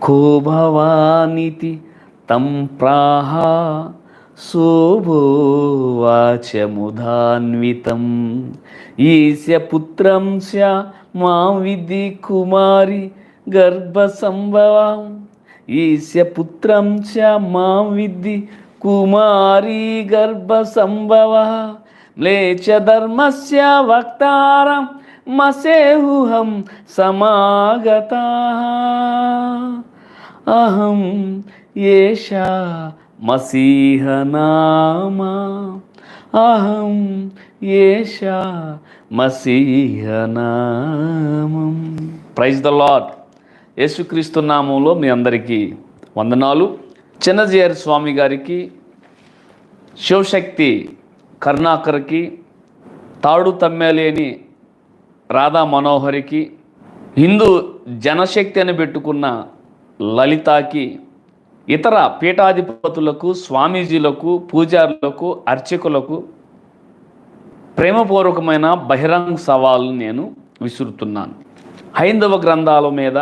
को भवानिति तं प्राह శోభోవాచముధాన్వితం ఈస్య పుత్రం స్యా మా విధి కుమారి గర్భసంభవం ఈస్య పుత్రం స్యా మా విధి కుమారీ గర్భసంభవ మ్లేచ ధర్మస్య వక్తారం మసేహుహం సమాగత. అహం ఏషా మసీహనామా అహం ఏషా మసీహనామం ప్రైజ్ ద లాడ్ యేసుక్రీస్తు నామంలో మీ అందరికీ వందనాలు. చిన్నజీఆర్ స్వామి గారికి శివశక్తి కరుణాకర్కి తాడు తమ్మేలేని రాధా మనోహరికి హిందూ జనశక్తి అని పెట్టుకున్న లలితాకి ఇతర పీఠాధిపతులకు స్వామీజీలకు పూజారులకు అర్చకులకు ప్రేమపూర్వకమైన బహిరంగ సవాలు నేను విసురుతున్నాను. హైందవ గ్రంథాల మీద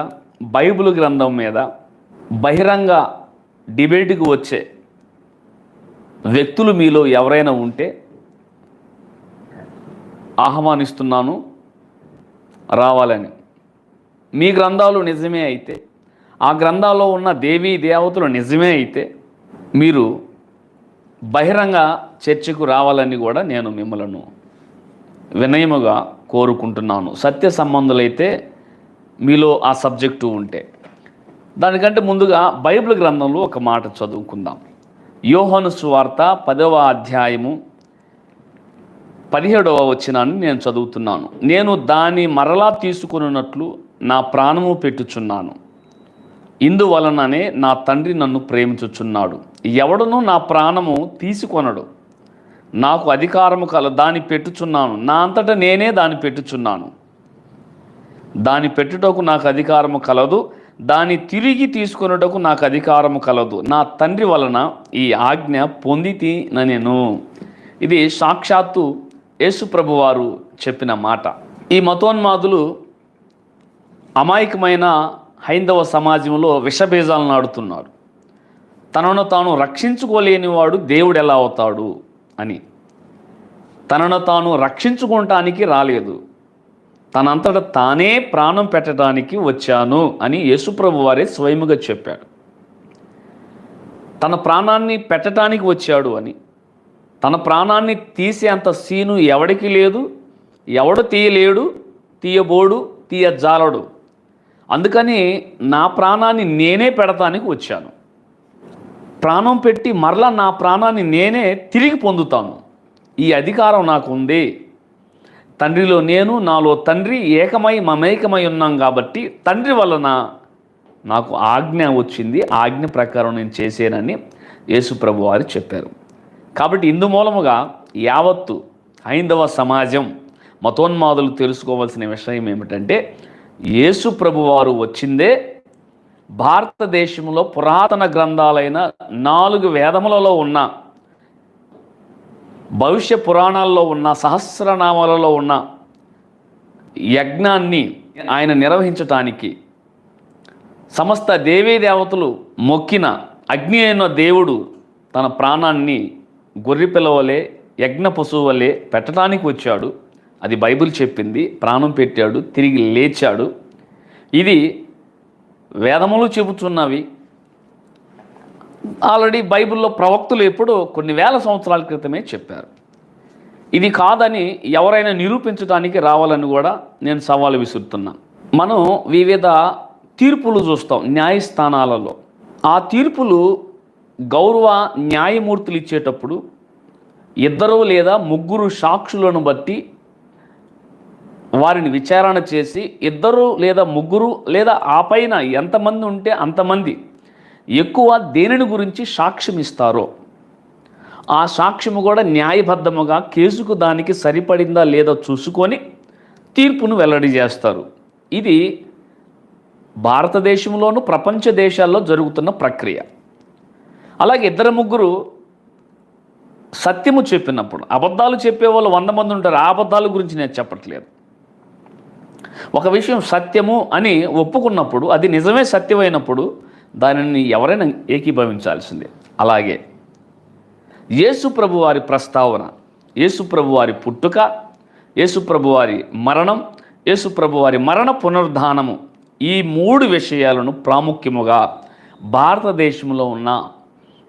బైబిల్ గ్రంథం మీద బహిరంగ డిబేట్కి వచ్చే వ్యక్తులు మీలో ఎవరైనా ఉంటే ఆహ్వానిస్తున్నాను. రావాలని. మీ గ్రంథాలు నిజమే అయితే ఆ గ్రంథాల్లో ఉన్న దేవీ దేవతలు నిజమే అయితే మీరు బహిరంగ చర్చకు రావాలని కూడా నేను మిమ్మలను వినయముగా కోరుకుంటున్నాను. సత్య సంబంధులైతే మీలో ఆ సబ్జెక్టు ఉంటే. దానికంటే ముందుగా బైబిల్ గ్రంథంలో ఒక మాట చదువుకుందాం. యోహను సువార్త పదవ అధ్యాయము పదిహేడవ వచ్చినాన్ని నేను చదువుతున్నాను. నేను దాని మరలా తీసుకున్నట్లు నా ప్రాణము పెట్టుచున్నాను. ఇందువలననే నా తండ్రి నన్ను ప్రేమించుచున్నాడు. ఎవడను నా ప్రాణము తీసుకొనడు. నాకు అధికారము కల దాన్ని పెట్టుచున్నాను. నా అంతటా నేనే దాన్ని పెట్టుచున్నాను. దాని పెట్టుటకు నాకు అధికారము కలదు. దాన్ని తిరిగి తీసుకొనుటకు నాకు అధికారము కలదు. నా తండ్రి వలన ఈ ఆజ్ఞ పొందితి నేను ఇది సాక్షాత్తు యేసుప్రభు వారు చెప్పిన మాట. ఈ మతోన్మాదులు అమాయకమైన హైందవ సమాజంలో విషబీజాలను నాడుతున్నారు తనను తాను రక్షించుకోలేనివాడు దేవుడు ఎలా అవుతాడు అని. తనను తాను రక్షించుకోవటానికి రాలేదు. తనంతట తానే ప్రాణం పెట్టడానికి వచ్చాను అని యేసుప్రభు వారే స్వయముగా చెప్పాడు. తన ప్రాణాన్ని పెట్టడానికి వచ్చాడు అని. తన ప్రాణాన్ని తీసేంత సీను ఎవడికి లేదు. ఎవడు తీయలేడు తీయబోడు తీయజాలడు. అందుకని నా ప్రాణాన్ని నేనే పెడతానికి వచ్చాను. ప్రాణం పెట్టి మరలా నా ప్రాణాన్ని నేనే తిరిగి పొందుతాను. ఈ అధికారం నాకు ఉంది తండ్రిలో నేను నాలో తండ్రి ఏకమై మమేకమై ఉన్నాం కాబట్టి తండ్రి వలన నాకు ఆజ్ఞ వచ్చింది. ఆజ్ఞ ప్రకారం నేను చేసేనని యేసుప్రభు వారు చెప్పారు. కాబట్టి ఇందు మూలముగా యావత్తు హైందవ సమాజం మతోన్మాదులు తెలుసుకోవాల్సిన విషయం ఏమిటంటే యేసు ప్రభువారు వచ్చిందే భారతదేశంలో పురాతన గ్రంథాలైన నాలుగు వేదములలో ఉన్న భవిష్య పురాణాల్లో ఉన్న సహస్రనామాలలో ఉన్న యజ్ఞాన్ని ఆయన నిర్వహించటానికి సమస్త దేవీ దేవతలు మొక్కిన అగ్ని అయిన దేవుడు తన ప్రాణాన్ని గొర్రె పిల్లవలే యజ్ఞ పశువు వలె పెట్టడానికి వచ్చాడు. అది బైబిల్ చెప్పింది ప్రాణం పెట్టాడు తిరిగి లేచాడు. ఇది వేదములు చెబుతున్నవి. ఆల్రెడీ బైబిల్లో ప్రవక్తులు ఎప్పుడో కొన్ని వేల సంవత్సరాల క్రితమే చెప్పారు. ఇది కాదని ఎవరైనా నిరూపించడానికి రావాలని కూడా నేను సవాలు విసురుతున్నా. మనం వివిధ తీర్పులు చూస్తాం న్యాయస్థానాలలో. ఆ తీర్పులు గౌరవ న్యాయమూర్తులు ఇచ్చేటప్పుడు ఇద్దరు లేదా ముగ్గురు సాక్షులను బట్టి వారిని విచారణ చేసి ఇద్దరు లేదా ముగ్గురు లేదా ఆ పైన ఎంతమంది ఉంటే అంతమంది ఎక్కువ దేనిని గురించి సాక్ష్యం ఇస్తారో ఆ సాక్ష్యము కూడా న్యాయబద్ధముగా కేసుకు దానికి సరిపడిందా లేదా చూసుకొని తీర్పును వెల్లడి చేస్తారు. ఇది భారతదేశంలోను ప్రపంచ దేశాల్లో జరుగుతున్న ప్రక్రియ. అలాగే ఇద్దరు ముగ్గురు సత్యము చెప్పినప్పుడు అబద్ధాలు చెప్పే వాళ్ళు వంద మంది ఉంటారు ఆ అబద్ధాల గురించి నేను చెప్పట్లేదు. ఒక విషయం సత్యము అని ఒప్పుకున్నప్పుడు అది నిజమే సత్యమైనప్పుడు దానిని ఎవరైనా ఏకీభవించాల్సిందే. అలాగే యేసుప్రభు వారి ప్రస్తావన యేసుప్రభు వారి పుట్టుక యేసుప్రభు వారి మరణం యేసుప్రభు వారి మరణ పునరుద్ధానము ఈ మూడు విషయాలను ప్రాముఖ్యముగా భారతదేశంలో ఉన్న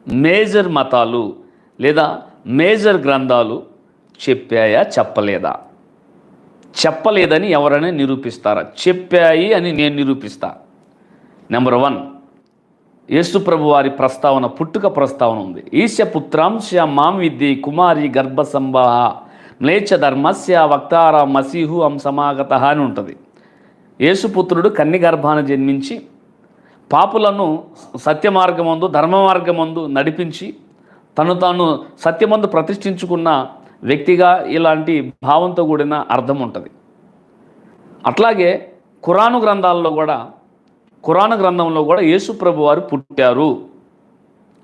మేజర్ మతాలు లేదా మేజర్ గ్రంథాలు చెప్పాయా చెప్పలేదా? చెప్పలేదని ఎవరైనా నిరూపిస్తారా? చెప్పాయి అని నేను నిరూపిస్తా. నెంబర్ వన్ యేసుప్రభు వారి ప్రస్తావన పుట్టుక ప్రస్తావన ఉంది. ఈశ పుత్రాంశ మాం కుమారి గర్భ సంభాహ మ్లేచ్ఛ ధర్మస్య వక్తార మసీహు అంసమాగత అని ఉంటుంది. యేసుపుత్రుడు కన్ని గర్భాన జన్మించి పాపులను సత్య మార్గమందు ధర్మ మార్గమందు నడిపించి తను తాను సత్యమందు ప్రతిష్ఠించుకున్న వ్యక్తిగా ఇలాంటి భావంతో కూడిన అర్థం ఉంటుంది. అట్లాగే ఖురాను గ్రంథాల్లో కూడా ఖురాను గ్రంథంలో కూడా యేసు ప్రభు వారు పుట్టారు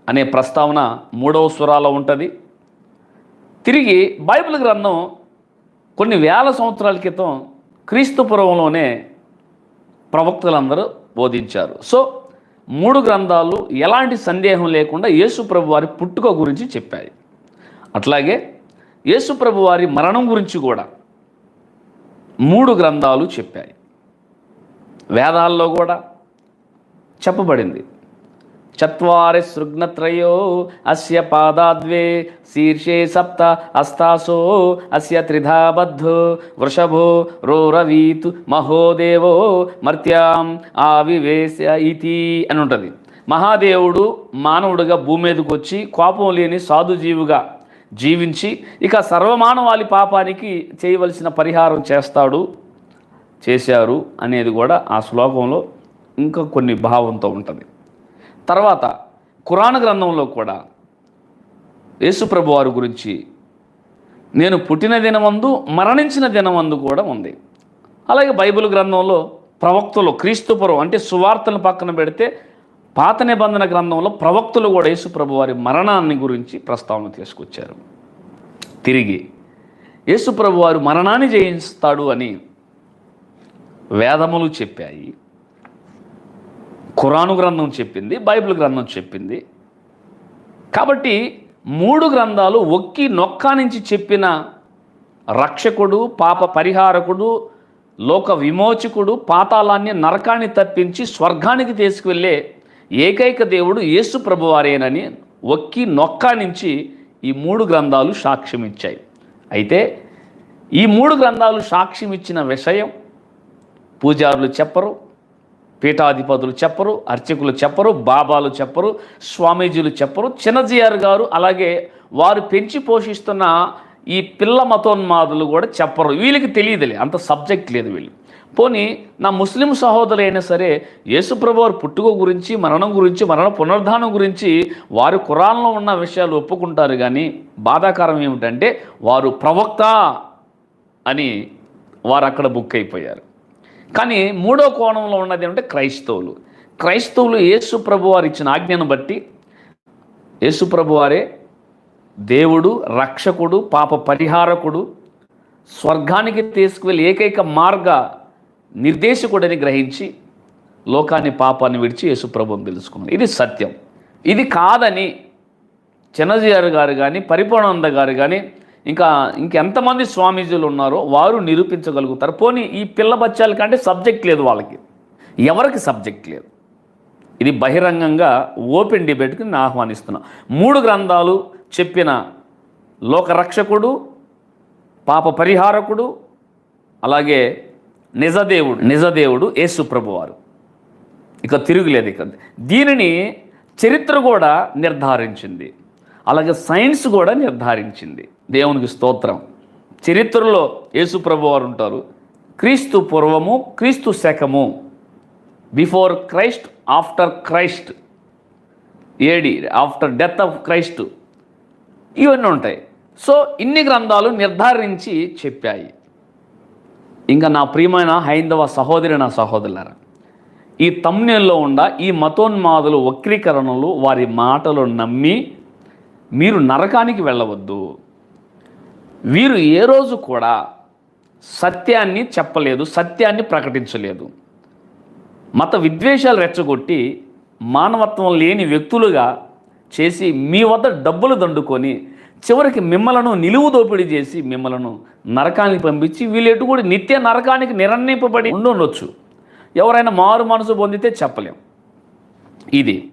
అనే ప్రస్తావన మూడవ స్వరాలో ఉంటుంది. తిరిగి బైబిల్ గ్రంథం కొన్ని వేల సంవత్సరాల క్రితం క్రీస్తుపురంలోనే ప్రవక్తలందరూ బోధించారు. సో మూడు గ్రంథాలు ఎలాంటి సందేహం లేకుండా యేసుప్రభు వారి పుట్టుక గురించి చెప్పాయి. అట్లాగే యేసుప్రభు వారి మరణం గురించి కూడా మూడు గ్రంథాలు చెప్పాయి. వేదాల్లో కూడా చెప్పబడింది. చత్వారి సృగ్నత్రయో అస్య పాదాద్వే శీర్షే సప్త అస్తాసో అస్య త్రిధాబద్ధో వృషభో రోరవీతు మహోదేవో మర్త్యాం ఆవివేశ ఇతి అని ఉంటుంది. మహాదేవుడు మానవుడిగా భూమి మీదకి వచ్చి కోపం లేని సాధుజీవుగా జీవించి ఇక సర్వమానవాళి పాపానికి చేయవలసిన పరిహారం చేస్తాడు చేశారు అనేది కూడా ఆ శ్లోకంలో ఇంకా కొన్ని భావంతో ఉంటుంది. తర్వాత కురాణ గ్రంథంలో కూడా యేసుప్రభు వారి గురించి నేను పుట్టిన దినమందు మరణించిన దినమందు కూడా ఉంది. అలాగే బైబిల్ గ్రంథంలో ప్రవక్తలు క్రీస్తుపురం అంటే సువార్తలను పక్కన పెడితే పాత నిబంధన గ్రంథంలో ప్రవక్తలు కూడా యేసుప్రభు వారి మరణాన్ని గురించి ప్రస్తావన తీసుకొచ్చారు. తిరిగి యేసుప్రభు వారు మరణాన్ని జయిస్తాడు అని వేదములు చెప్పాయి. ఖురాను గ్రంథం చెప్పింది బైబిల్ గ్రంథం చెప్పింది. కాబట్టి మూడు గ్రంథాలు ఒక్కి నొక్కా నుంచి చెప్పిన రక్షకుడు పాప పరిహారకుడు లోక విమోచకుడు పాతాళాన్ని నరకాన్ని తప్పించి స్వర్గానికి తీసుకువెళ్ళే ఏకైక దేవుడు యేసు ప్రభువారేనని ఒక్కి నొక్కా నుంచి ఈ మూడు గ్రంథాలు సాక్ష్యం ఇచ్చాయి అయితే ఈ మూడు గ్రంథాలు సాక్ష్యం ఇచ్చిన విషయం పూజారులు చెప్పరు పీఠాధిపతులు చెప్పరు అర్చకులు చెప్పరు బాబాలు చెప్పరు స్వామీజీలు చెప్పరు. చిన్నజీఆర్ గారు అలాగే వారు పెంచి పోషిస్తున్న ఈ పిల్ల మతోన్మాదులు కూడా చెప్పరు. వీళ్ళకి తెలియదులే అంత సబ్జెక్ట్ లేదు వీళ్ళు. పోనీ నా ముస్లిం సహోదరులైనా సరే యేసుప్రభు వారి పుట్టుక గురించి మరణం గురించి మరణ పునర్ధానం గురించి వారు కురాన్లో ఉన్న విషయాలు ఒప్పుకుంటారు కానీ బాధాకరం ఏమిటంటే వారు ప్రవక్త అని వారు అక్కడ బుక్ అయిపోయారు. కానీ మూడో కోణంలో ఉన్నది ఏమంటే క్రైస్తవులు. క్రైస్తవులు యేసు ప్రభు వారు ఇచ్చిన ఆజ్ఞను బట్టి యేసు ప్రభు వారే దేవుడు రక్షకుడు పాప పరిహారకుడు స్వర్గానికి తీసుకువెళ్ళి ఏకైక మార్గ నిర్దేశకుడని గ్రహించి లోకాన్ని పాపాన్ని విడిచి యేసు ప్రభుని తెలుసుకున్నారు. ఇది సత్యం. ఇది కాదని చిన్నజీఆర్ గారు కానీ పరిపూర్ణానంద గారు కానీ ఇంకా ఇంకెంతమంది స్వామీజీలు ఉన్నారో వారు నిరూపించగలుగుతారు. పోనీ ఈ పిల్ల బచ్చాల కంటే సబ్జెక్ట్ లేదు వాళ్ళకి. ఎవరికి సబ్జెక్ట్ లేదు? ఇది బహిరంగంగా ఓపెన్ డిబేట్కి నేను ఆహ్వానిస్తున్నా. మూడు గ్రంథాలు చెప్పిన లోకరక్షకుడు పాప పరిహారకుడు అలాగే నిజదేవుడు నిజదేవుడు యేసు ప్రభువారు. ఇక తిరుగులేదు ఇక. దీనిని చరిత్ర కూడా నిర్ధారించింది. అలాగే సైన్స్ కూడా నిర్ధారించింది. దేవునికి స్తోత్రం. చరిత్రలో యేసు ప్రభు వారు ఉంటారు. క్రీస్తు పూర్వము క్రీస్తు శకము. Before Christ after Christ. AD after death of Christ. ఇవన్నీ ఉంటాయి. సో ఇన్ని గ్రంథాలు నిర్ధారించి చెప్పాయి. ఇంకా నా ప్రియమైన హైందవ సహోదరి నా సహోదరులారా ఈ తమ్నేల్లో ఉండ ఈ మతోన్మాదులు వక్రీకరణలు వారి మాటలు నమ్మి మీరు నరకానికి వెళ్ళవద్దు. వీరు ఏ రోజు కూడా సత్యాన్ని చెప్పలేదు సత్యాన్ని ప్రకటించలేదు. మత విద్వేషాలు రెచ్చగొట్టి మానవత్వం లేని వ్యక్తులుగా చేసి మీ వద్ద డబ్బులు దండుకొని చివరికి మిమ్మలను నిలువు దోపిడీ చేసి మిమ్మలను నరకానికి పంపించి వీళ్ళెటు కూడా నిత్య నరకానికి నిర్ణయింపబడి ఉండొచ్చు. ఎవరైనా మారు మనసు పొందితే చెప్పలేం. ఇది.